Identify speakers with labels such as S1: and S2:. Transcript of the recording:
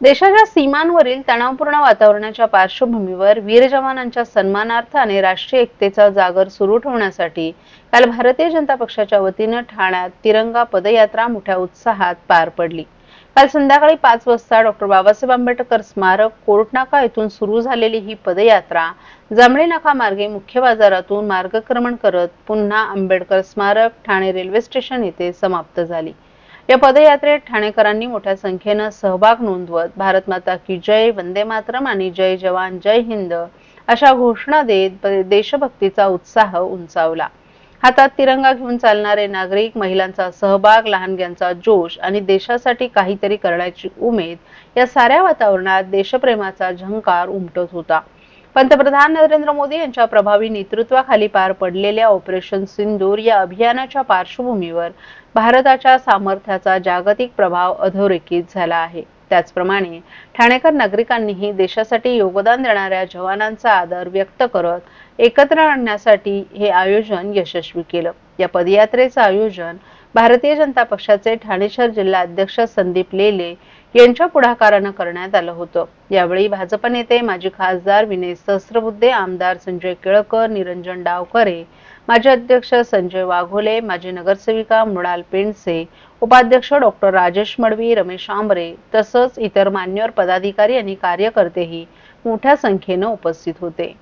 S1: देशाच्या सीमांवरील तणावपूर्ण वातावरणाच्या पार्श्वभूमीवर वीर जवानांच्या सन्मानार्थ आणि राष्ट्रीय एकतेचा जागर सुरू ठेवण्यासाठी काल भारतीय जनता पक्षाच्या वतीनं ठाण्यात तिरंगा पदयात्रा मोठ्या उत्साहात पार पडली. काल संध्याकाळी पाच वाजता डॉक्टर बाबासाहेब आंबेडकर स्मारक कोर्टनाका येथून सुरू झालेली ही पदयात्रा जांभळी नाका मार्गे मुख्य बाजारातून मार्गक्रमण करत पुन्हा आंबेडकर स्मारक ठाणे रेल्वे स्टेशन येथे समाप्त झाली. या पदयात्रेत ठाणेकरांनी मोठ्या संख्येनं सहभाग नोंदवत भारत माता की जय वंदे मातरम आणि जय जवान जय हिंद अशा घोषणा देत देशभक्तीचा उत्साह उंचावला. हातात तिरंगा घेऊन चालणारे नागरिक महिलांचा सहभाग लहानग्यांचा जोश आणि देशासाठी काहीतरी करण्याची उमेद या साऱ्या वातावरणात देशप्रेमाचा झंकार उमटत होता. पंतप्रधान नरेंद्र मोदी यांच्या प्रभावी नेतृत्वाखाली पार पडलेल्या ऑपरेशन सिंदूर या अभियानाच्या पार्श्वभूमीवर भारताच्या सामर्थ्याचा जागतिक प्रभाव अधोरेखित झाला आहे. त्याचप्रमाणे ठाणेकर नागरिकांनीही देशासाठी योगदान देणाऱ्या जवानांचा आदर व्यक्त करत एकत्र आणण्यासाठी हे आयोजन यशस्वी केलं. या पदयात्रेचं आयोजन भारतीय जनता पक्षाचे ठाणे शहर जिल्हा अध्यक्ष संदीप लेले यांच्या पुढाकारानं करण्यात आलं होतं. यावेळी भाजप नेते माजी खासदार विनय सहस्रबुद्धे आमदार संजय केळकर निरंजन डावकरे माजी अध्यक्ष संजय वाघोले माजी नगरसेविका मृणाल पेंडसे उपाध्यक्ष डॉक्टर राजेश मडवी रमेश आंबरे तसंच इतर मान्यवर पदाधिकारी आणि कार्यकर्तेही मोठ्या संख्येनं उपस्थित होते.